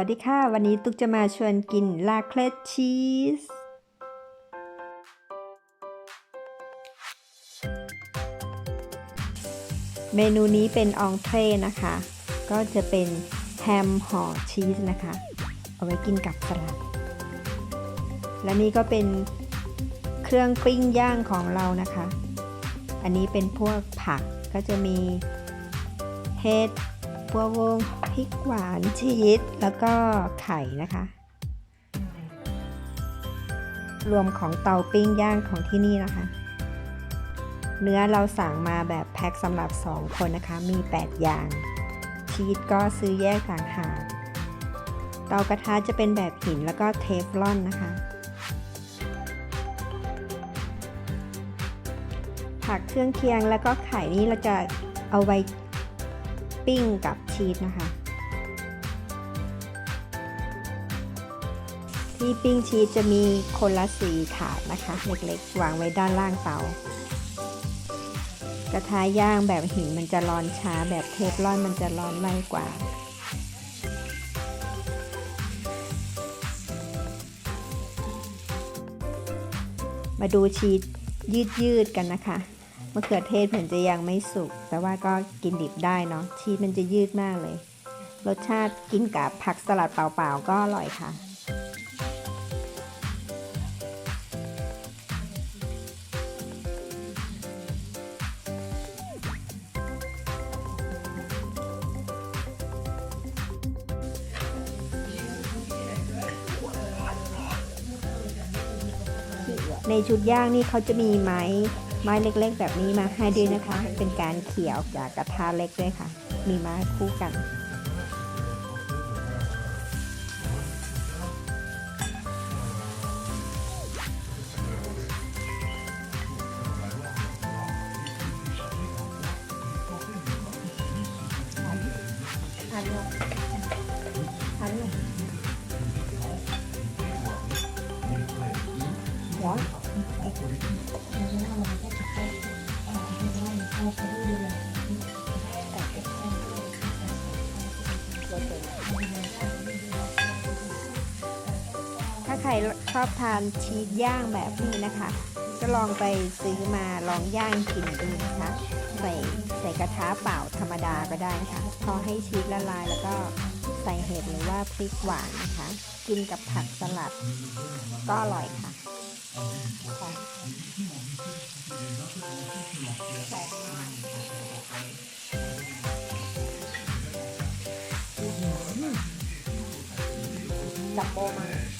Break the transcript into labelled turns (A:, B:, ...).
A: วัสดีค่ะ วันนี้ตุ๊กจะมาชวนกินลาเคลตชีส เมนูนี้เป็นอองเทรนะคะ ก็จะเป็นแฮมห่อชีสนะคะ เอาไว้กินกับสลัด และนี่ก็เป็นเครื่องปิ้งย่างของเรานะคะ อันนี้เป็นพวกผักก็จะมีเห็ด บัววงพริกหวานชีสแล้วก็ไข่นะคะ รวมของเตาปิ้งย่างของที่นี่นะคะ เนื้อเราสั่งมาแบบแพ็คสำหรับ 2 คนนะคะ มี 8 อย่าง ชีสก็ซื้อแยกต่างหากเตากระทะจะเป็นแบบหินแล้วก็เทฟลอนนะคะ ผักเครื่องเคียงแล้วก็ไข่นี่เราจะเอาไว้ ปิ้งกับชีสนะคะ ที่ปิ้งชีสจะมีคนละสีถาดนะคะ เล็กๆ วางไว้ด้านล่างเตากระทะย่างแบบหินมันจะร้อนช้าแบบเทฟลอนมันจะร้อนไวกว่ามาดูชีสยืดๆกันนะคะ มะเขือเทศเหมือนจะยังไม่สุก แต่ว่าก็กินดิบได้เนาะชีสมันจะยืดมากเลย รสชาติกินกับผักสลัดเปล่าๆ ก็อร่อยค่ะ ในชุดย่างนี่เขาจะมีไม้ ไม้เล็กๆ แบบนี้มาให้ด้วยนะคะ เป็นการเขี่ยออกจากกระทะเล็กด้วยค่ะ มีมาคู่กัน ถ้าใครชอบทานชีสย่างแบบนี้นะคะ ก็ลองไปซื้อมาลองย่างกินดูนะคะ ใส่ใส่กระทะเปล่าธรรมดาก็ได้นะคะพอให้ชีสละลายแล้วก็ใส่เห็ดหรือว่าพริกหวานนะคะ กินกับผักสลัดก็อร่อยค่ะ จับโบมา